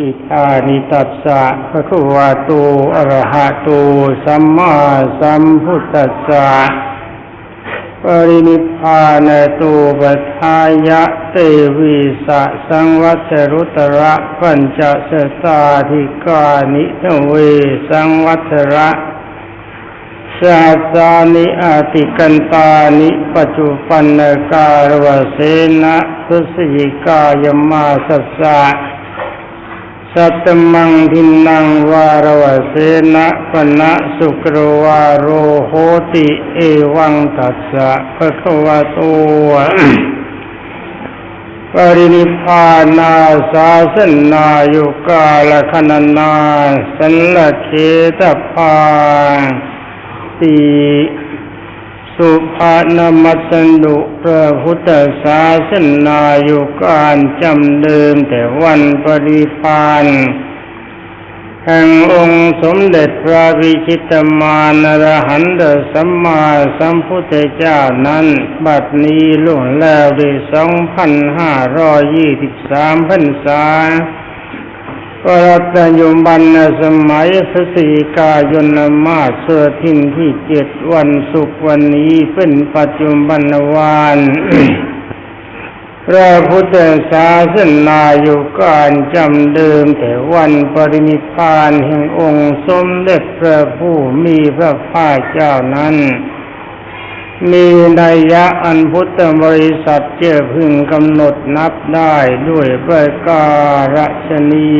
อิทานิตัสสะภะคะวะโตอะระหะโตสัมมาสัมพุทธัสสะปรินิพพานโตปัฏฐายะเตวิสะสังวัชรุตระปัญจสตาธิกานิทเวสังวัชระชาสานิอาติกันตานิปัจจุปันนการวเสนะพุสยิกายมาสัสสะ สัตมังทินังวารวเสนะปณะสุกรวาโรโหติ เอวังตัสสะภะคะวะโตปรินิพพานาสาสนายุกาลคณนาสันละเคตพาติ สุภานามัสสนุพระพุทธศาสนาอยุการจำเดิมแต่วันปริพานแห่งองค์สมเด็จพระวิชิตมานรหันตสัมมาสัมพุทธเจ้านั้น บัดนี้ล่วงแล้วด้วยสองพันห้าร้อยยี่สิบสามพรรษา ปรัตยุบันสมัยพระศรีกายนมาสเสทินที่เจ็ดวันศุกร์วันนี้เป็นปัจจุบันวานพระพุทธศาสนาอยู่การจำเดิมแต่วันปรินิพานแห่งองค์สมเด็จพระผู้มีพระภาคเจ้านั้น มีนัยยะอันพุทธบริษัทเจ้พึงกำหนดนับได้ด้วยประการฉนี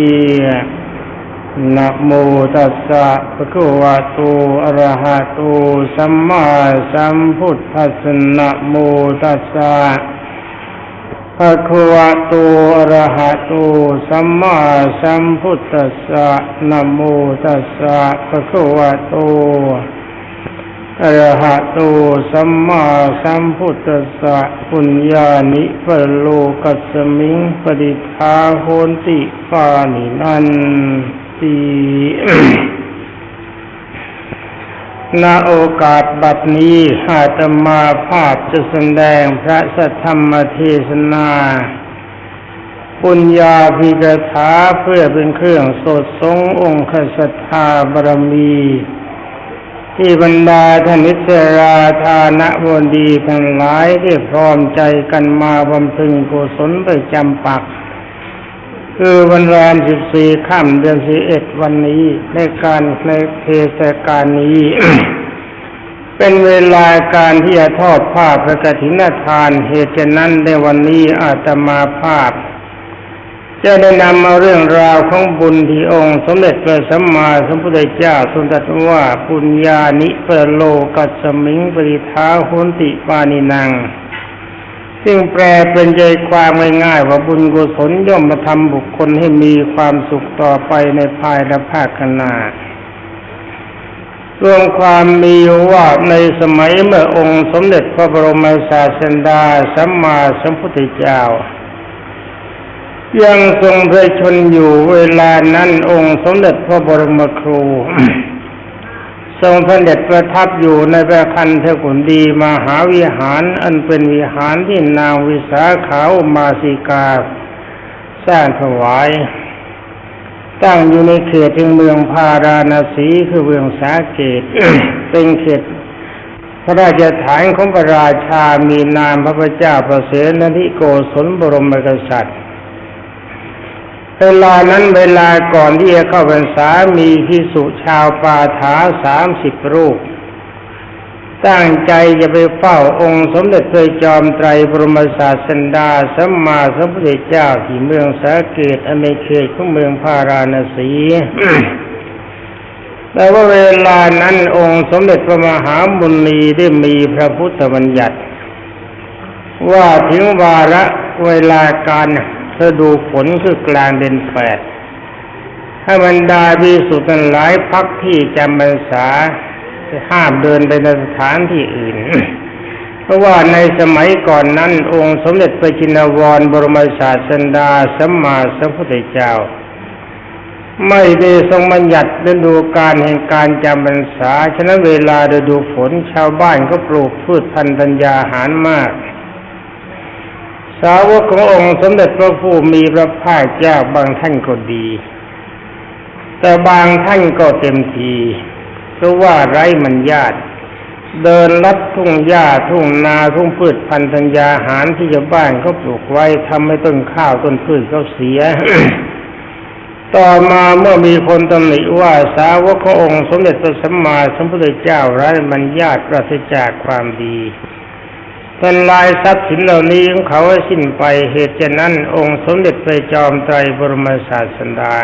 นะโมตัสสะภะคะวะโตอะระหะโตสัมมาสัมพุทธัสสะนะโมตัสสะภะคะวะโตอะระหะโตสัมมาสัมพุทธัสสะนะโมตัสสะภะคะวะโต อะรหะโตสัมมาสัมพุทธัสสะปุญญานิปโลกัสมิงปิทาโหนติปานินันติณโอกาสบัดนี้อาตมาภาพจะแสดงพระสัทธรรมเทศนา ปุญญาภิกถาเพื่อเป็นเครื่องสดทรงองค์ศรัทธาบารมี ที่บรรดาท่านิสราธานะบดีทั้งหลายได้พร้อมใจกันมาบำเพ็ญกุศลไปจำปัก คือวันแรมสิบสี่ค่ำเดือนสิเอ็ดวันนี้ในการในเทศกาลนี้ เป็นเวลาการที่จะทอดผ้าพระกฐินทานเหตุฉะนั้นในวันนี้อาตมาภาพ จะได้นำมาเรื่องราวของบุญที่องค์สมเด็จพระสัมมาสัมพุทธเจ้าทรงตรัสว่าปุญญานิเปโลกัสสมิงปริท้าหุนติปานินัง ซึ่งแปลเป็นใจความง่ายๆว่าบุญกุศลย่อมมาทำบุคคลให้มีความสุขต่อไปในภายและภาคข้างหน้ารวมความมีว่าในสมัยเมื่อองค์สมเด็จพระบรมศาสดาสัมมาสัมพุทธเจ้า ยังทรงพระชนอยู่เวลานั้นองค์สมเด็จพระบรมครู ทรงเสด็จประทับอยู่ในพระคันเทกุนดีมหาวิหาร อันเป็นวิหารที่นางวิสาขามาสิกา สร้างถวาย ตั้งอยู่ในเขตถึงเมืองพาราณสีคือเมืองสาเกต เป็นเขตพระราชฐานของพระราชามีนามพระพเจ้าประเสนทิโกศลบรมกษัตริย์ เวลานั้นเวลาก่อนที่จะเข้าพรรษามีพิสุชาวปาถาสามสิบรูป ตั้งใจจะไปเฝ้าองค์สมเด็จพระจอมไตรบรมศาสดาสัมมาสัมพุทธเจ้าที่เมืองสาเกตอเมเขตของเมืองพาราณสีแต่ว่าเวลานั้นองค์สมเด็จพระมหาบุณีได้มีพระพุทธบัญญัติ ว่าถึงวาระเวลาการ เธอดูผลคือกลางเดือนแปดให้บรรดาพิสุทธิ์ทั้งหลายพักที่จำพรรษาห้ามเดินไปในสถานที่อื่น เพราะว่าในสมัยก่อนนั้น องค์สมเด็จพระจินวรบรมศาสดาสัมมาสัมพุทธเจ้า ไม่ได้ทรงบัญญัติฤดูการแห่งการจำพรรษา ฉะนั้นเวลาฤดูฝนชาวบ้านก็ปลูกพืชพันธุ์ธัญญาหารมาก สาวกขององค์สมเด็จพระผู้มีพระภาคเจ้าบางท่านก็ดี แต่บางท่านก็เต็มทีเพราะว่าไร้มันญาติ เดินลัดทุ่งหญ้าทุ่งนาทุ่งพืชพันธัญญาหารที่ชาวบ้านเขาปลูกไว้ทำให้ต้นข้าวต้นพืชเขาเสีย ต่อมาเมื่อมีคนตำหนิว่าสาวกขององค์สมเด็จพระสัมมาสัมพุทธเจ้าไร้มันญาติปราศจากความดี ทลายทรัพย์สินเหล่านี้ของเขาให้สิ้นไปเหตุฉะนั้น องค์สมเด็จพระจอมไตรบรมศาสดา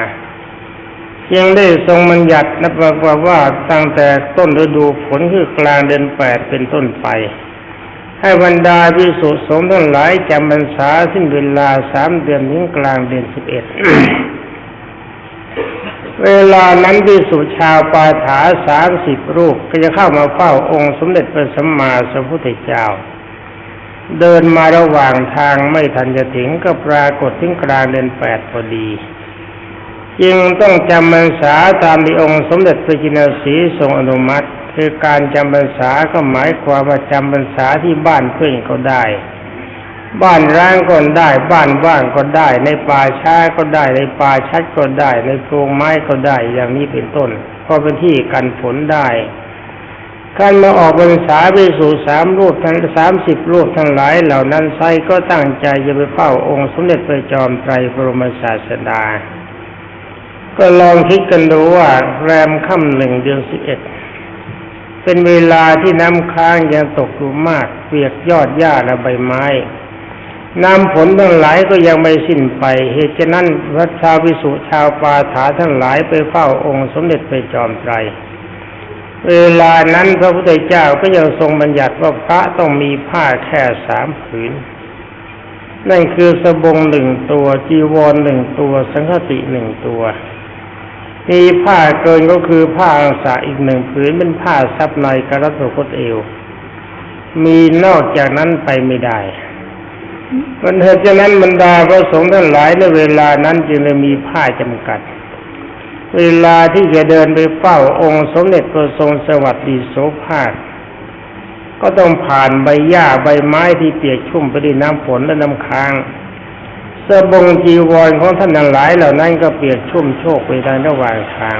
ยังได้ทรงบัญญัตินับว่าว่าตั้งแต่ต้นฤดูฝนคือกลางเดือนแปดเป็นต้นไป ให้บรรดาพิสุสงฆ์ทั้งหลายจำพรรษาสิ้นเวลาสามเดือนถึงกลางเดือนสิบเอ็ดเวลานั้นพิสุชาวปาถาสามสิบรูปก็จะเข้ามาเฝ้าองค์สมเด็จพระสัมมาสัมพุทธเจ้า เดินมาระหว่างทางไม่ทันจะถึงก็ปรากฏถึงกลางเดือนแปดพอดีจึงต้องจำพรรษาตามที่องค์สมเด็จพระจินสีทรงอนุมัติ คือการจำพรรษาก็หมายความว่าจำพรรษาที่บ้านเพื่อนก็ได้ บ้านร้างก็ได้ บ้านว่างก็ได้ ในป่าช้าก็ได้ ในป่าชัดก็ได้ ในโพรงไม้ก็ได้อย่างนี้เป็นต้นเพราะเป็นที่กันฝนได้ การมาออกพรรษาไปสู่สามรูปทั้งสามสิบรูปทั้งหลายเหล่านั้นไซก็ตั้งใจจะไปเฝ้าองค์สมเด็จพระจอมไตรบรมศาสดา ก็ลองคิดกันดูว่าแรมค่ำหนึ่งเดือนสิบเอ็ดเป็นเวลาที่น้ำค้างยังตกอยู่มาก เปียกยอดหญ้าและใบไม้ น้ำฝนทั้งหลายก็ยังไม่สิ้นไป เหตุฉะนั้นพระชาววิสุชาวปาถาทั้งหลายไปเฝ้าองค์สมเด็จพระจอมไตร เวลานั้นพระพุทธเจ้าก็ยังทรงบัญญัติว่าพระต้องมีผ้าแค่สามผืน นั่นคือสบงหนึ่งตัวจีวรหนึ่งตัว สังฆติหนึ่งตัว มีผ้าเกินก็คือผ้าอังสะอีกหนึ่งผืนเป็นผ้าซับในกระตุกเอว มีนอกจากนั้นไปไม่ได้มันเหตุฉะนั้นบรรดาพระสงฆ์ทั้งหลายในเวลานั้นจึงได้มีผ้าจำกัด เวลาที่จะเดินไปเฝ้าองค์สมเด็จพระทรงสวัสดีโสภาค ก็ต้องผ่านใบหญ้าใบไม้ที่เปียกชุ่มไปด้วยน้ำฝนและน้ำค้างสบงจีวรของท่านนังหลายเหล่านั้นก็เปียกชุ่มโชกไปในระหว่างทาง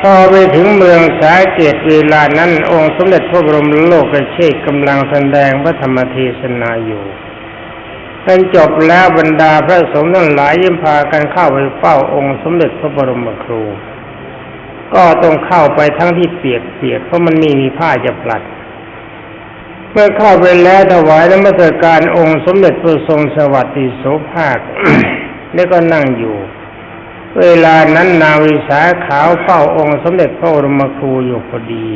พอไปถึงเมืองสาเกตเวลานั้น องค์สมเด็จพระบรมโลกเชษกำลังแสดงพระธรรมเทศนาอยู่ ท่านจบแล้วบรรดาพระสงฆ์ทั้งหลายยิ่งพากันเข้าไปเฝ้าองค์สมเด็จพระบรมครู ก็ต้องเข้าไปทั้งที่เปียกเปียกเพราะมันไม่มีผ้าจะปลัด เมื่อเข้าไปแล้วถวายนมัสการองค์สมเด็จพระทรงสวัสดิโสภาคแล้วก็นั่งอยู่ เวลานั้นนาวิสาขาวเฝ้าองค์สมเด็จพระบรมครูอยู่พอดี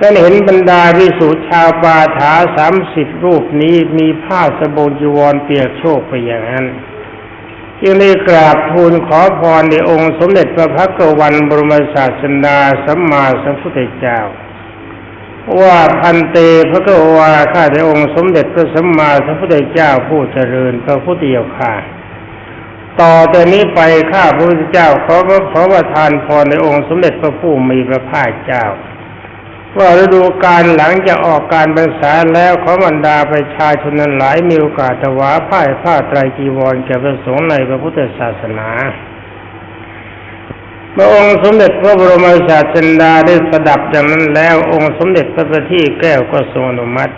ก็เห็นบรรดาวิสุชาวปาถาสามสิบรูปนี้มีผ้าสบงจีวรเปียกโชกไปอย่างนั้นจึงได้กราบทูลขอพรในองค์สมเด็จพระพักวันบรมศาสดาสัมมาสัมพุทธเจ้า ว่าพันเตพระกวาข้าแต่องค์สมเด็จพระสัมมาสัมพุทธเจ้าผู้เจริญพระพุทธเจ้าข้าต่อแต่นี้ไปข้าพระพุทธเจ้าขอขอประทานพรในองค์สมเด็จพระผู้มีพระภาคเจ้า ว่าฤดูการหลังจะออกการบรรษาแล้วขอบรรดาประชาชนนั้นหลายมีโอกาสถวายผ้าผ้าไตรจีวรแก่พระสงฆ์ในพระพุทธศาสนาเมื่อองค์สมเด็จพระบรมศาสดาได้สดับจากนั้นแล้วองค์สมเด็จพระบัณฑิตแก้วก็ทรงอนุมัติ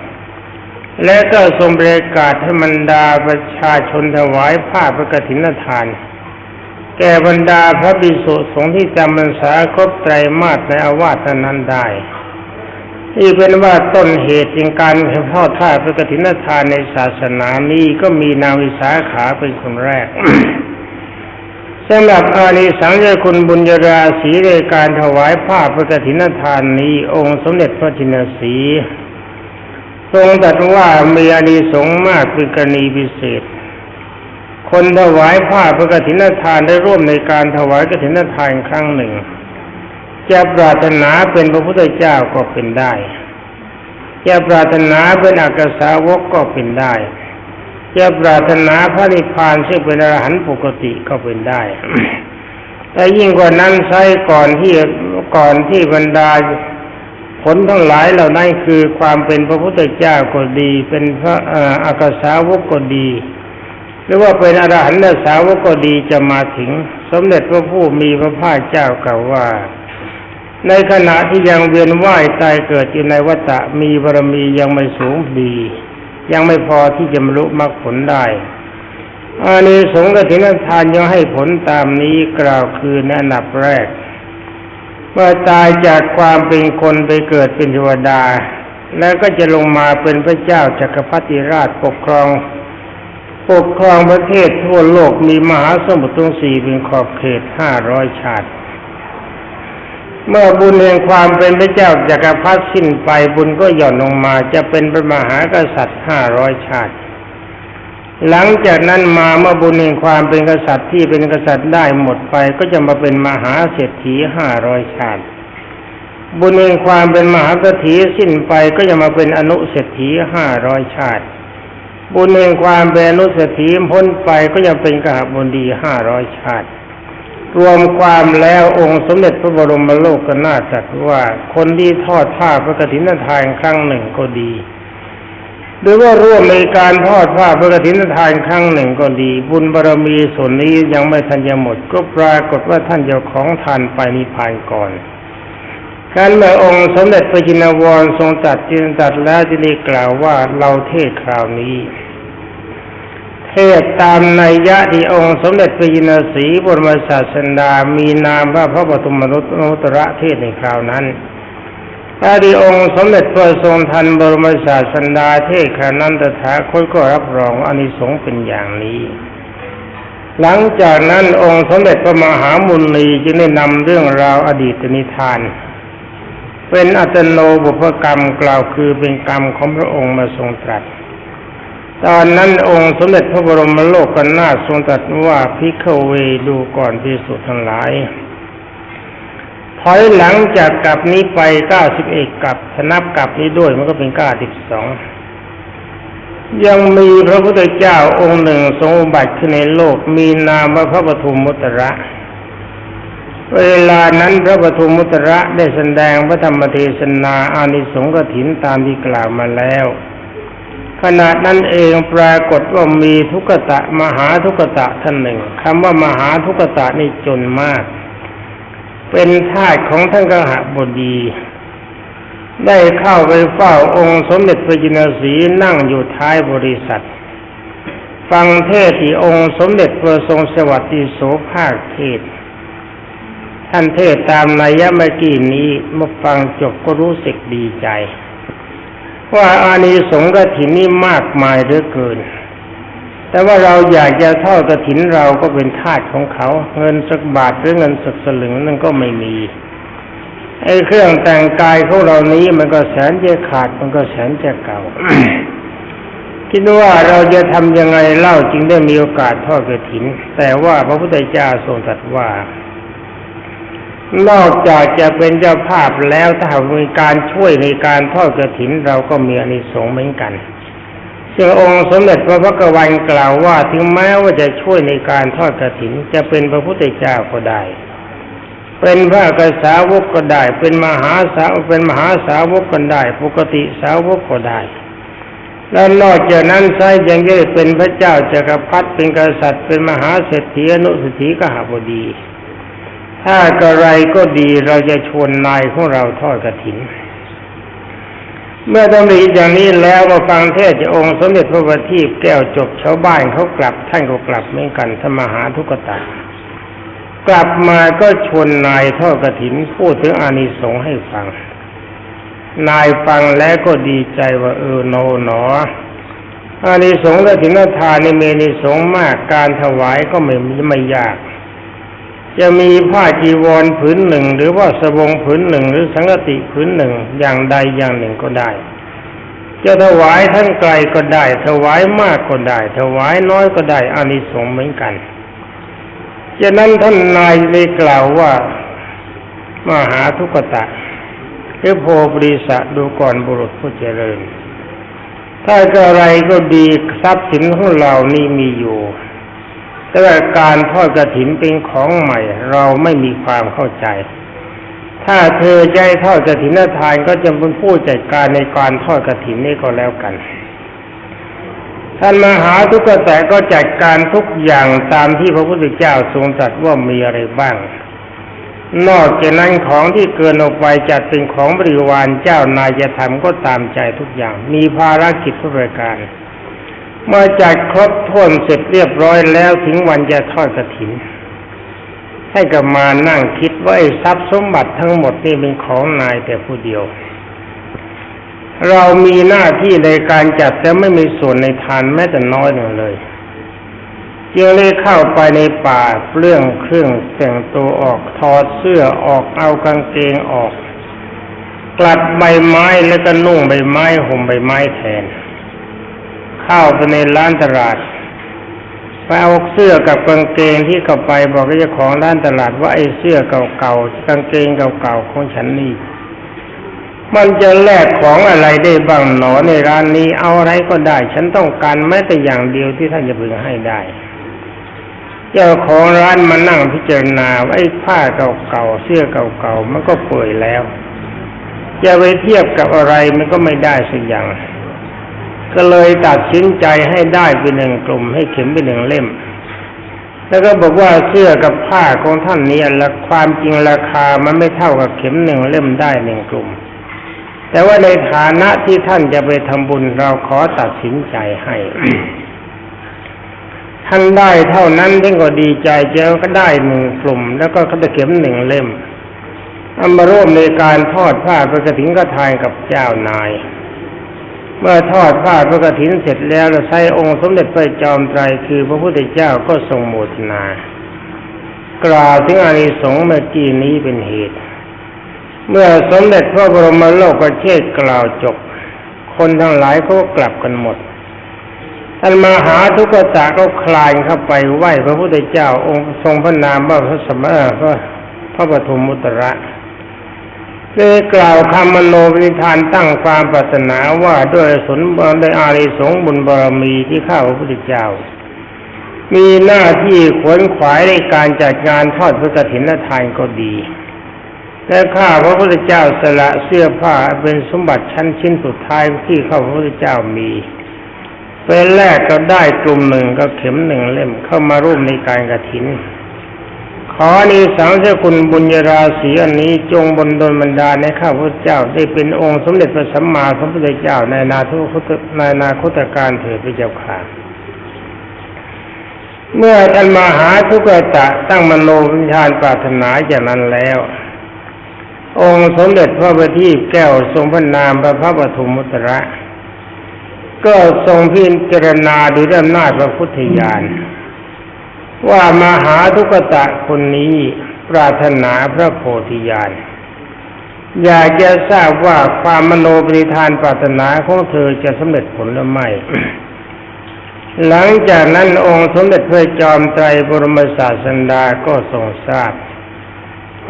และก็ทรงบริการให้บรรดาประชาชนถวายผ้าพระกฐินทาน แก่บรรดาพระบิสุสงฆ์ที่จำพรรษาครบไตรมาสในอาวาสนั้นได้ ที่เป็นว่าต้นเหตุในการทอท่าพระกฐินทานในศาสนานี้ก็มีนาวิสาขาเป็นคนแรกสำหรับอานิสังส์คุณบุญญาราศีในการถวายผ้าพระกฐินทานนี้ องค์สมเด็จพระจินสีทรงตรัสว่ามีอานิสงส์มากเป็นกรณีพิเศษ คนถวายผ้าพระกฐินทานได้ร่วมในการถวายกฐินทานครั้งหนึ่ง จะปรารถนาเป็นพระพุทธเจ้าก็เป็นได้ จะปรารถนาเป็นอักษาวกก็เป็นได้ จะปรารถนาพระนิพพานซึ่งเป็นอรหันต์ปกติก็เป็นได้ แต่ยิ่งกว่านั้นใช้ก่อนที่ก่อนที่บรรดาผลทั้งหลายเหล่านั้นคือความเป็นพระพุทธเจ้าก็ดี เป็นพระอ่ออากสาวกก็ดีหรือว่าเป็นอรหันตสาวกก็ดีจะมาถึง สมเด็จพระผู้มีพระภาคเจ้ากล่าวว่า ในขณะที่ยังเวียนว่ายตายเกิดอยู่ในวัฏฏะมีบารมียังไม่สูงดี ยังไม่พอที่จะบรรลุมรรคผลได้อานิสงส์กฐินทานยังให้ผลตามนี้กล่าวคือในอันดับแรกเมื่อตายจากความเป็นคนไปเกิดเป็นเทวดา แล้วก็จะลงมาเป็นพระเจ้าจักรพรรดิราชปกครอง ปกครองประเทศทั่วโลกมีมหาสมุทรทั้งสี่เป็นขอบเขตห้าร้อยชาติ เมื่อบุญแห่งความเป็นพระเจ้าจักรพรรดิสิ้นไปบุญก็หย่อนลงมา จะเป็นพระมหากษัตริย์ห้าร้อยชาติ หลังจากนั้นมาเมื่อบุญแห่งความเป็นกษัตริย์ที่เป็นกษัตริย์ได้หมดไปก็จะมาเป็นมหาเศรษฐีห้าร้อยชาติ บุญแห่งความเป็นมหาเศรษฐีสิ้นไปก็จะมาเป็นอนุเศรษฐีห้าร้อยชาติ บุญแห่งความเป็นอนุเศรษฐีพ้นไปก็จะเป็นกหบดีห้าร้อยชาติ รวมความแล้วองค์สมเด็จพระบรมโลกนาถตรัสว่าคนที่ทอดผ้าพระกฐินทานครั้งหนึ่งก็ดี หรือว่าร่วมในการทอดผ้าพระกฐินทานครั้งหนึ่งก็ดี บุญบารมีส่วนนี้ยังไม่ทันจะหมด ก็ปรากฏว่าท่านเจ้าของทานไปนิพพานก่อนการเมื่อองค์สมเด็จพระจินวรทรงตัดจึงตรัดแล้วจึงได้กล่าวว่าเราเทศคราวนี้ เทศตามนัยยะที่องค์สมเด็จพระยินสีบรมศาสดามีนามว่าพระปฐมมนุษย์นุตระเทศในคราวนั้นถ้าที่องค์สมเด็จพระทรงทันบรมศาสดาเทศคราวนั้นตถาคตก็รับรองอนิสงส์เป็นอย่างนี้ หลังจากนั้นองค์สมเด็จพระมหามุนีจึงได้นำเรื่องราวอดีตนิทาน เป็นอัตโนบุพกรรมกล่าวคือเป็นกรรมของพระองค์มาทรงตรัส ตอนนั้นองค์สมเด็จพระบรมโลกกันนาทรงตรัสว่าพิกเวดูก่อนพิสุทั้งหลาย ถอยหลังจากกลับนี้ไปเก้าสิบเอกกลับถ้านับกลับนี้ด้วยมันก็เป็นเก้าสิบสองยังมีพระพุทธเจ้าองค์หนึ่งทรงบัติขึ้นในโลกมีนามว่าพระปฐุมมุตระ เวลานั้นพระปฐุมมุตระได้แสดงพระธรรมเทศนาอานิสงส์กถินตามที่กล่าวมาแล้ว ขณะนั้นเองปรากฏว่ามีทุกตะมหาทุกตะท่านหนึ่งคำว่ามหาทุกตะนี่จนมาก เป็นทาสของท่านกหบดี ได้เข้าไปเฝ้าองค์สมเด็จพระจินสีนั่งอยู่ท้ายบริษัท ฟังเทศที่องค์สมเด็จพระทรงสวัสดิโสภาคเทศ ท่านเทศตามนัยยะเมื่อกี้นี้เมื่อฟังจบก็รู้สึกดีใจ ว่าอานิสงส์กฐินนี่มากมายเหลือเกิน แต่ว่าเราอยากจะเทอดกฐินเราก็เป็นทาสของเขา เงินสักบาทหรือเงินสักสลึงนั่นก็ไม่มีไอ้เครื่องแต่งกายของเรานี้มันก็แสนจะขาดมันก็แสนจะเก่าคิดว่าเราจะทำยังไงเล่าจึงได้มีโอกาสทอดกฐิน แต่ว่าพระพุทธเจ้าทรงตรัสว่า นอกจากจะเป็นเจ้าภาพแล้วถ้ามีการช่วยในการทอดกระถินเราก็มีอนิสงส์เหมือนกันซึ่งองค์สมเด็จพระพักวันกล่าวว่าถึงแม้ว่าจะช่วยในการทอดกระถิน จะเป็นพระพุทธเจ้าก็ได้ เป็นพระกษาวกก็ได้ เป็นมหาสาวเป็นมหาสาวกก็ได้ ปกติสาวกก็ได้ แล้วนอกจากนั้นไซยังได้เป็นพระเจ้าจักรพรรดิเป็นกษัตริย์เป็นมหาเศรษฐีอนุเศรษฐีกหบดี ถ้ากระไรก็ดีเราจะชวนนายของเราทอดกระถิน เมื่อต้องมีอย่างนี้แล้วมาฟังเทศจากองค์สมเด็จพระบัณฑิตแก้วจบชาวบ้านเขากลับ ท่านก็กลับเหมือนกันธรรมหาทุกตากลับมาก็ชวนนายทอดกระถินพูดถึงอานิสงส์ให้ฟัง นายฟังแล้วก็ดีใจว่าเออโนหนออานิสงส์และถินทานในเมนิสงส์มากการถวายก็ไม่ไม่ยาก จะมีผ้าจีวรผืนหนึ่ง หรือว่าสบงผืนหนึ่ง หรือสังกติผืนหนึ่งอย่างใดอย่างหนึ่งก็ได้ จะถวายท่านไกลก็ได้ ถวายมากก็ได้ ถวายน้อยก็ได้อานิสงส์เหมือนกันจากนั้นท่านนายได้กล่าวว่ามหาทุกตะหรือโพบริษะดูก่อนบุรุษผู้เจริญ ถ้าอะไรก็ดีทรัพย์สินของเรานี่มีอยู่ แต่ว่าการทอดกระถินเป็นของใหม่ เราไม่มีความเข้าใจ ถ้าเธอใจทอดกฐินทานก็จะเป็นผู้จัดการในการทอดกฐินนี้ก็แล้วกันท่านมหาทุกแต่ก็จัดการทุกอย่างตามที่พระพุทธเจ้าทรงตรัสว่ามีอะไรบ้าง นอกจากนั้นของที่เกินออกไปจัดเป็นของบริวารเจ้านายจะทำก็ตามใจทุกอย่าง มีภารกิจทุกประการ มื่อจัดครบถ้วนเสร็จเรียบร้อยแล้วถึงวันจะทอดกฐิน ให้กับมานั่งคิดว่าไอ้ทรัพย์สมบัติทั้งหมดนี่เป็นของนายแต่ผู้เดียว เรามีหน้าที่ในการจัดแต่ไม่มีส่วนในทานแม้แต่น้อยหนึ่งเลยจึงเลยเข้าไปในป่าเปลื้องเครื่องแต่งตัวออกถอดเสื้อออกเอากางเกงออก กลัดใบไม้แล้วก็นุ่งใบไม้ห่มใบไม้แทน เข้าไปในร้านตลาดไปเอาเสื้อกับกางเกงที่เข้าไปบอกเจ้าของร้านตลาดว่าไอ้เสื้อเก่าๆกางเกงเก่าๆของฉันนี่มันจะแลกของอะไรได้บ้างหนอในร้านนี้เอาอะไรก็ได้ ฉันต้องการแม้แต่อย่างเดียวที่ท่านจะพึงให้ได้ เจ้าของร้านมานั่งพิจารณาว่าไอ้ผ้าเก่าๆเสื้อเก่าๆมันก็เปื่อยแล้วจะไปเทียบกับอะไรมันก็ไม่ได้สักอย่าง ก็เลยตัดสินใจให้ได้เป็นหนึ่งกลุ่มให้เข็มเป็นหนึ่งเล่ม แล้วก็บอกว่าเสื้อกับผ้าของท่านนี้ละความจริงราคามันไม่เท่ากับเข็มหนึ่งเล่มได้หนึ่งกลุ่ม แต่ว่าในฐานะที่ท่านจะไปทำบุญเราขอตัดสินใจให้ท่านได้เท่านั้นท่านก็ดีใจเจอก็ได้หนึ่งกลุ่ม แล้วก็เขาจะเข็มหนึ่งเล่มเอามาร่วมในการทอดผ้าพระกฐินกระทายกับเจ้านาย เมื่อทอดผ้าพระกฐินเสร็จแล้วเราใช้องค์สมเด็จพระจอมไตรคือพระพุทธเจ้าก็ทรงโมทนากล่าวถึงอานิสงส์เมื่อกี้นี้เป็นเหตุ เมื่อสมเด็จพระบรมโลกเชษกล่าวจบ คนทั้งหลายก็กลับกันหมดท่านมหาทุกตะก็คลานเข้าไปไหว้พระพุทธเจ้าองค์ทรงพระนามว่าพระสมณะพระพระปฐมมุตระ เลยกล่าวคำมโนวิธานตั้งความปรารถนาว่าด้วยสนบด้วยอาริสงบุญบารมีที่ข้าพระพุทธเจ้า มีหน้าที่ขวนขวายในการจัดงานทอดพระกฐินทานก็ดี และข้าพระพุทธเจ้าสละเสื้อผ้าเป็นสมบัติชั้นชิ้นสุดท้ายที่ข้าพระพุทธเจ้ามีเป็นแรกก็ได้กลุ่มหนึ่งก็เข็มหนึ่งเล่มเข้ามาร่วมในการกระถิน ขอนี้สังเสคุณบุญญาราศีอันนี้จงบนดลบรรดาในข้าพเจ้าได้เป็นองค์สมเด็จพระสัมมาสัมพุทธเจ้าในนาทุคตในนาคุตการเถิดพระเจ้าค่ะเมื่อท่านมหาทุกตะตั้งมโนวิญญาณปรารถนาอย่างนั้นแล้ว องค์สมเด็จพระบัณฑิตแก้วทรงพระนามพระพระปฐมมุตระ ก็ทรงพิจารณาด้วยอำนาจพระพุทธญาณ ว่ามหาทุกตะคนนี้ปรารถนาพระโพธิญาณอยากจะทราบว่าความมโนปริธานปรารถนาของเธอจะสำเร็จผลหรือไม่ หลังจากนั้นองค์สมเด็จพระจอมไตรบรมศาสดาก็ทรงทราบ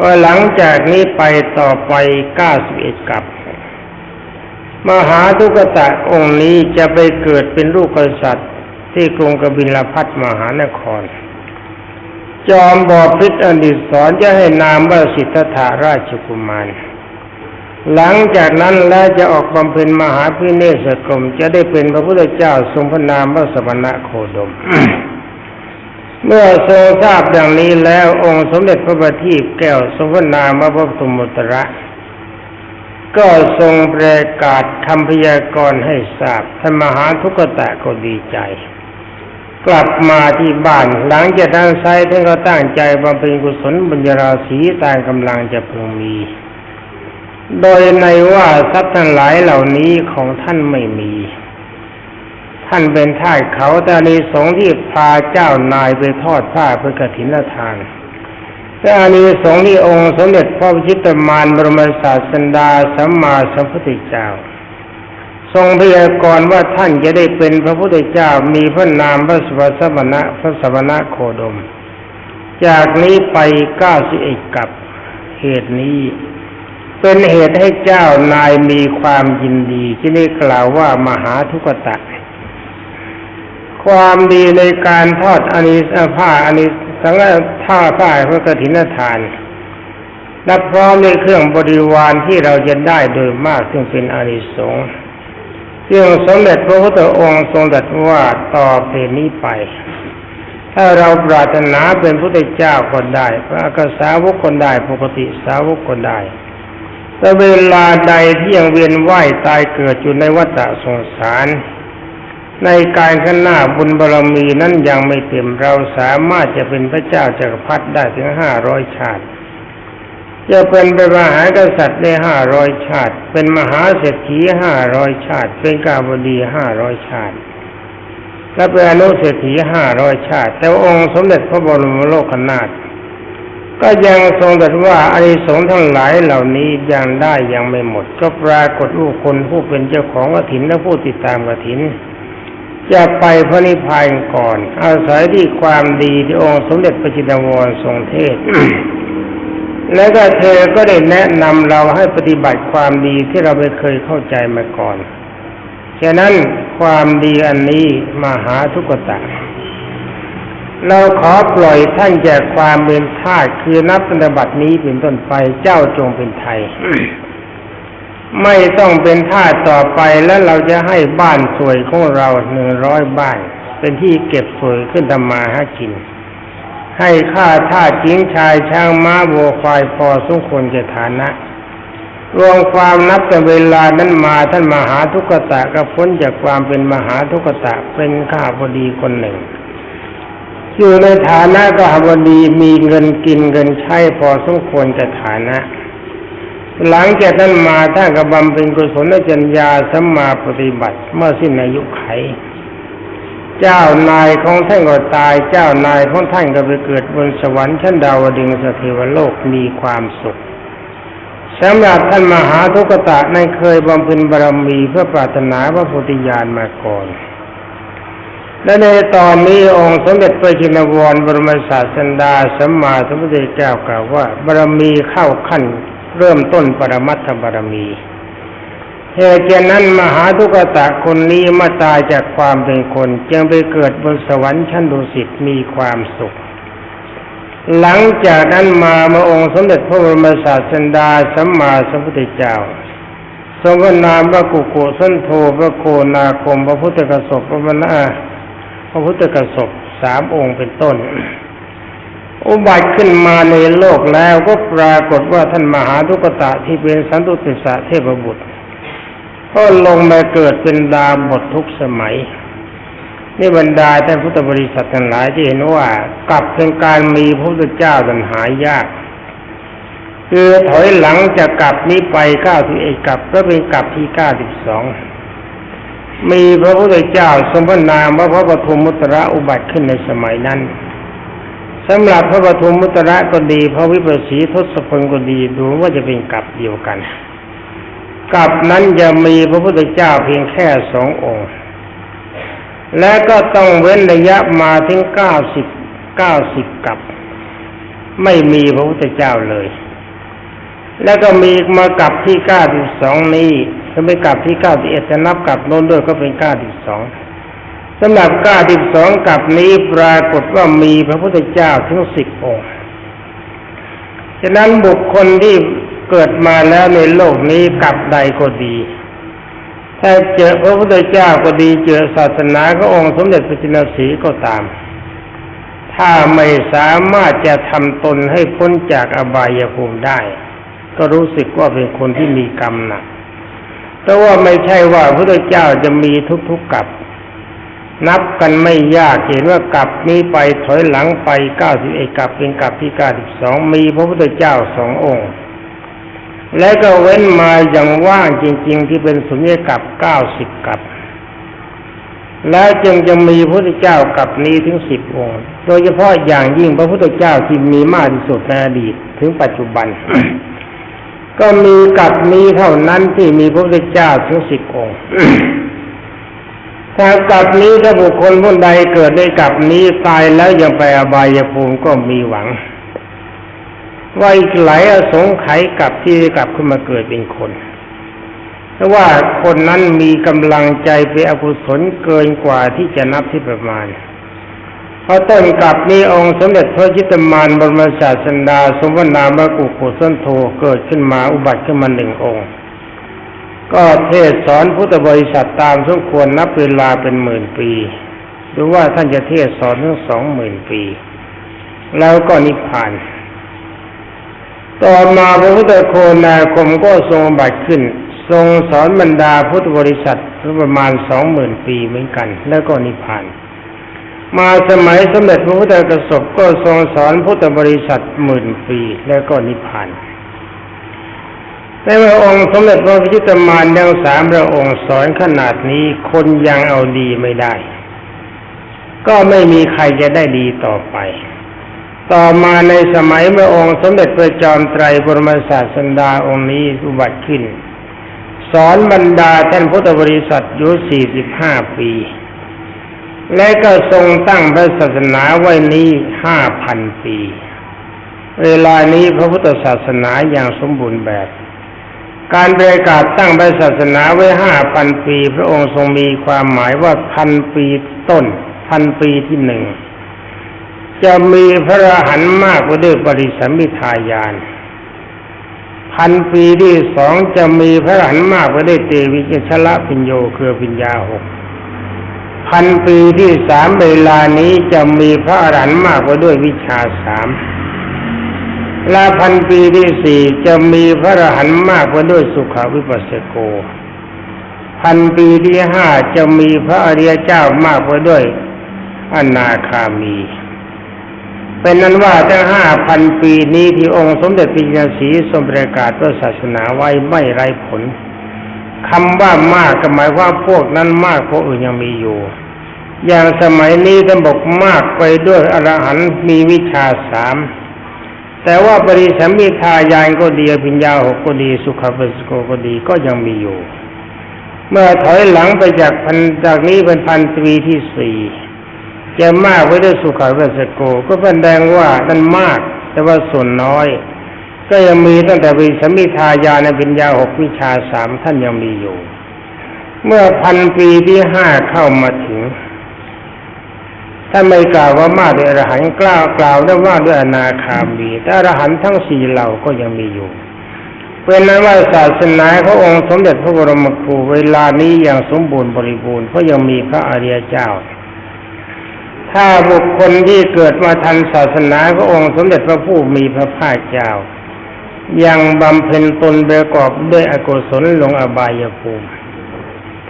ว่าหลังจากนี้ไปต่อไปเก้าสิบเอ็ดกับ มหาทุกตะองค์นี้จะไปเกิดเป็นลูกกษัตริย์ที่กรุงกบิลพัทมหานคร จอมบอพิษอดิศรจะให้นามว่าสิทธัตถาราชกุมาร หลังจากนั้นแล้วจะออกบำเพ็ญมหาพิเนศกรมจะได้เป็นพระพุทธเจ้าทรงพระนามว่าสมณะโคดม เมื่อทรงทราบดังนี้แล้วองค์สมเด็จพระบัณฑิตแก้วทรงพระนามว่าพระปฐมมุตระ ก็ทรงประกาศคำพยากรณ์ให้ทราบท่านมหาทุกตะก็ดีใจ กลับมาที่บ้าน หลังจากนั้นไซท่านก็ตั้งใจบำเพ็ญกุศลบุญญาราศีตามกำลังจะพึงมี โดยในว่าทรัพย์ทั้งหลายเหล่านี้ของท่านไม่มี ท่านเป็นท่าสเขาแต่ในสงที่พาเจ้านายไปทอดผ้าเพื่อกฐินทานแต่อานิสงส์ที่องค์สมเด็จพระพิชิตมารบรมศาสดาสัมมาสัมพุทธเจ้า ทรงพยากรณ์ว่าท่านจะได้เป็นพระพุทธเจ้ามีพระนามพระสวัสมณะพระสมณะโคดม จากนี้ไปเก้าสิบเอ็ดกับเหตุนี้ เป็นเหตุให้เจ้านายมีความยินดีที่ได้กล่าวว่ามหาทุกตะ ความดีในการทอดอานิสผ้าอานิสังท่าผ้าพระกฐินทานและพร้อมด้วยเครื่องบริวารที่เราจะได้โดยมากซึ่งเป็นอานิสงส์ ซึ่งสมเด็จพระพุทธองค์ทรงตรัสว่าต่อเพนี้ไป ถ้าเราปรารถนาเป็นพุทธเจ้าก็ได้ พระกษาวกคนได้ปกติสาวกคนได้แต่เวลาใดที่ยังเวียนว่ายตายเกิดอยู่ในวัฏสงสาร ในการข้างหน้าบุญบารรมีนั้นยังไม่เต็มเราสามารถจะเป็นพระเจ้าจักรพรรดิได้ถึงห้าร้อยชาติ จะเป็นเป็นมหากษัตริย์ได้ห้าร้อยชาติ เป็นมหาเศรษฐีห้าร้อยชาติ เป็นกาบดีห้าร้อยชาติ และเป็นอนุเศรษฐีห้าร้อยชาติ แต่องค์สมเด็จพระบรมโลกนาถก็ยังทรงตรัสว่าอานิสงส์ทั้งหลายเหล่านี้ยังได้ยังไม่หมด ก็ปรากฏผู้คนผู้เป็นเจ้าของกฐินและผู้ติดตามกฐินจะไปพระนิพพานก่อน อาศัยที่ความดีที่องค์สมเด็จพระจินวรทรงเทศ แล้วก็เธอก็ได้แนะนำเราให้ปฏิบัติความดีที่เราไม่เคยเข้าใจมาก่อน ฉะนั้นความดีอันนี้มาหาทุกตะ เราขอปล่อยท่านจากความเป็นทาสคือนับปฏิบัตินี้เป็นต้นไปเจ้าจงเป็นไทย ไม่ต้องเป็นทาสต่อไปแล้วเราจะให้บ้านสวยของเราหนึ่งร้อยบ้าน เป็นที่เก็บสวยขึ้นทำมาหากิน ให้ค่าท่าสหญิงชายช้างม้าวัวควายพอสมควรจะฐานะ รวมความนับแต่เวลานั้นมาท่านมหาทุกตะก็พ้นจากความเป็นมหาทุกตะเป็นข้าพอดีคนหนึ่ง อยู่ในฐานะก็หบดีมีเงินกินเงินใช้พอสมควรจะฐานะ หลังจากนั้นมาท่านก็บำเพ็ญกุศลจัญญาสัมมาปฏิบัติเมื่อสิ้นอายุไข เจ้านายของท่านก็ตาย เจ้านายของท่านก็ไปเกิดบนสวรรค์ชั้นดาวดึงสเทวโลกมีความสุขสำหรับท่านมหาทุกตะนั้นเคยบำเพ็ญบารมีเพื่อปรารถนาพระโพธิญาณมาก่อน และในตอนนี้องค์สมเด็จพระจินวรบรมศาสันดาสัมมาสัมพุทธเจ้ากล่าวว่าบารมีเข้าขั้นเริ่มต้นปรมัตถบารมี เหตุฉะนั้นมหาทุกตะคนนี้มาตายจากความเป็นคน จึงไปเกิดบนสวรรค์ชั้นดุสิตมีความสุข หลังจากนั้นมามื่อองค์สมเด็จพระบรมศาสดาสัมมาสัมพุทธเจ้าทรงพระนามพระกุกุสันโธพระโคนาคม พระพุทธกสบพระมนาพระพุทธกสบสามองค์เป็นต้น อุบัติขึ้นมาในโลกแล้วก็ปรากฏว่าท่านมหาทุกตะที่เป็นสันตุติสะเทพบุตร ก็ลงมาเกิดเป็นดาวหมดทุกสมัยนี่บรรดาท่านพุทธบริษัททั้งหลายที่เห็นว่ากลับเป็นการมีพระพุทธเจ้าดันหายาก คือถอยหลังจากกลับนี้ไปเก้าสิบเอ็ดกลับก็เป็นกลับที่เก้าสิบสองมีพระพุทธเจ้าทรงพนามว่าพระปฐมมุตระอุบัติขึ้นในสมัยนั้นสำหรับพระปฐมมุตระก็ดี พระวิปัสสีทศพลก็ดีดูว่าจะเป็นกลับเดียวกัน กลับนั้นจะมีพระพุทธเจ้าเพียงแค่สององค์ และก็ต้องเว้นระยะมาถึงเก้าสิบเก้าสิบกับ ไม่มีพระพุทธเจ้าเลย แล้วก็มีมากับที่เก้าสิบสองนี้ถ้าไม่กลับที่เก้าสิบเอ็ดจะนับกลับโน้นด้วยก็เป็นเก้าสิบสองสำหรับเก้าสิบสองกับนี้ปรากฏว่ามีพระพุทธเจ้าถึงสิบองค์ฉะนั้นบุคคลที่ เกิดมาแล้วในโลกนี้กับใดก็ดี ถ้าเจอพระพุทธเจ้าก็ดีเจอศาสนาขององค์สมเด็จพระจินสีก็ตาม ถ้าไม่สามารถจะทำตนให้พ้นจากอบายภูมิได้ ก็รู้สึกว่าเป็นคนที่มีกรรมหนักแต่ว่าไม่ใช่ว่าพระพุทธเจ้าจะมีทุกๆกับนับกันไม่ยากเห็นว่ากับนี้ไปถอยหลังไปเก้าสิบเอ็ดกับเป็นกับที่เก้าสิบสองมีพระพุทธเจ้าสององค์ และก็เว้นมาอย่างว่างจริง ๆ ที่เป็นสุญญกับเก้าสิบกับ แล้วจึงจะมีพระพุทธเจ้ากับนี้ถึงสิบองค์โดยเฉพาะอย่างยิ่งพระพุทธเจ้าที่มีมากที่สุดในอดีตถึงปัจจุบัน ก็มีกับนี้เท่านั้นที่มีพระพุทธเจ้าถึงสิบองค์ถ้ากับนี้ถ้าบุคคลผู้ใดเกิดในกับนี้ตายแล้วยังไปอบายภูมิก็มีหวัง ว่าอีกหลายอสงไขยกับที่กลับขึ้นมาเกิดเป็นคนเพราะว่าคนนั้นมีกำลังใจไปอกุศลเกินกว่าที่จะนับที่ประมาณฉพอต้นกลับนี้องค์สมเด็จพระจิตมานบรมศาสดา สมวนามากุโกสันโธเกิดขึ้นมาอุบัติขึ้นมาหนึ่งองค์ ก็เทศสอนพุทธบริษัทตามสมควรนับเวลาเป็นหมื่นปี หรือว่าท่านจะเทศสอนทั้งสองหมื่นปี แล้วก็นิพพาน ต่อมาพระพุทธโคนาคมก็ทรงบัติขึ้น ทรงสอนบรรดาพุทธบริษัทประมาณสองหมื่นปีเหมือนกัน แล้วก็นิพพาน มาสมัยสมเด็จพระพุทธกสบก็ทรงสอนพุทธบริษัทหมื่นปีแล้วก็นิพพานในพระองค์สมเด็จพระพิจิตมารยังสามพระองค์สอนขนาดนี้คนยังเอาดีไม่ได้ ก็ไม่มีใครจะได้ดีต่อไป ต่อมาในสมัยพระองค์สมเด็จพระจอมไตรบรมศาสดาองค์นี้อุบัติขึ้น สอนบรรดาท่านพุทธบริษัทอยู่สี่สิบห้าปี และก็ทรงตั้งพระศาสนาไว้นี้ห้าพันปี เวลานี้พระพุทธศาสนาอย่างสมบูรณ์แบบ การประกาศตั้งพระศาสนาไว้ห้าพันปี พระองค์ทรงมีความหมายว่าพันปีต้นพันปีที่หนึ่ง จะมีพระอรหันต์มากกว่าด้วยปริสัมมิทายานพันปีที่สองจะมีพระอรหันต์มากกว่าด้วยเตวิจชละปิญโยคือปิญญาหกพันปีที่สามเวลานี้จะมีพระอรหันต์มากกว่าด้วยวิชาสามและพันปีที่สี่จะมีพระอรหันต์มากกว่าด้วยสุขวิปัสสโก พันปีที่ห้าจะมีพระอริยเจ้ามากกว่าด้วยอนาคามี เป็นนั้นว่าทั้งห้าพันปีนี้ที่องค์สมเด็จปิญญาสีทรงประกาศพระศาสนาไว้ไม่ไรผลคำว่ามากก็หมายว่าพวกนั้นมากพวกอื่นยังมีอยู่ อย่างสมัยนี้ท่านบอกมากไปด้วยอรหันต์มีวิชาสามแต่ว่าปริสัมมิทายานก็ดีปิญญาหกก็ดีสุขปัสโกก็ดีก็ยังมีอยู่ เมื่อถอยหลังไปจากพันจากนี้เป็นพันปีที่สี่ จะมากไว้ด้วยสุขปัสสโก ก็แสดงว่านั่นมาก แต่ว่าส่วนน้อย ก็ยังมีตั้งแต่วิสมิทายาในปิญญาหกวิชาสามท่านยังมีอยู่ เมื่อพันปีที่ห้าเข้ามาถึงท่านไม่กล่าวว่ามากด้วยอรหันต์กล้าวกล่าวได้ว่าด้วยอนาคามีแต่อรหันต์ทั้งสี่เหล่าก็ยังมีอยู่เป็นนั้นว่าศาสนาขององค์สมเด็จพระบรมครูเวลานี้อย่างสมบูรณ์บริบูรณ์เพราะยังมีพระอริยเจ้า ถ้าบุคคลที่เกิดมาทันศาสนาขององค์สมเด็จพระผู้มีพระภาคเจ้า ยังบำเพ็ญตนประกอบด้วยอกุศลลงอบายภูมิ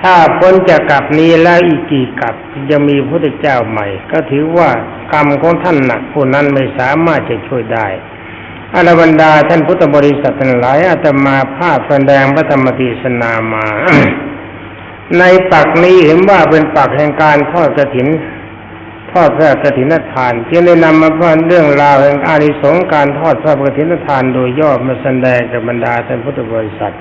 ถ้าพ้นจากกับนี้แล้วอีกกี่กับจะมีพระพุทธเจ้าใหม่ ก็ถือว่ากรรมของท่านหนักผู้นั้นไม่สามารถจะช่วยได้อรบรรดาท่านพุทธบริษัททั้งหลายอาตมาภาพแสดงพระธรรมทีสนามา ในปักนี้เห็นว่าเป็นปักแห่งการทอดกระถิน อดพระกฐินทานจึงได้นำมาพูดเรื่องราวแห่งอานิสงส์การทอดพระกฐินทานโดยย่อมาแสดงกับบรรดาท่านพุทธบริษัท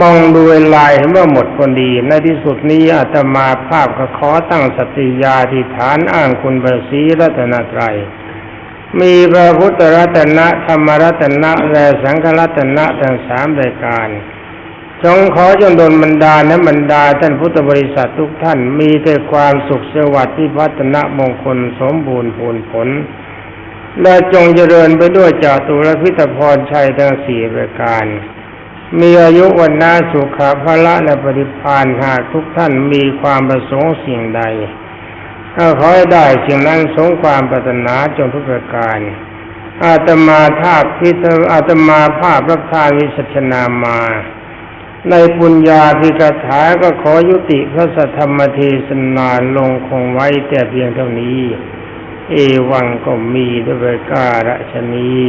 มองดูเวลาเห็นว่าหมดคนดี ในที่สุดนี้อาตมาภาพก็ขอตั้งสติยาธิฐานอ้างคุณบรสีรัตนตรัยมีพระพุทธรัตนะธรรมรัตนะและสังฆรัตนะทั้งสามรายการ จงขอจงดลบรรดาและบรรดาท่านพุทธบริษัททุกท่านมีแต่ความสุขสวัสดิ์ที่พัฒนะมงคลสมบูรณ์ผลผล และจงเจริญไปด้วยจาตุรพิธพรชัยทั้งสี่ประการ มีอายุวันนาสุขภาละและปฏิพานหากทุกท่านมีความประสงค์สิ่งใดถ้าขอให้ได้สิ่งนั้นสงความปรารถนาจงทุกประการอาตมาภาพพิทอาตมาภาพรับทานวิสัชนามา ในปุญญาพิกถาก็ขอยุติพระสัทธรรมเทศนาลงคงไว้แต่เพียงเท่านี้ เอวังก็มีด้วยประการฉนี้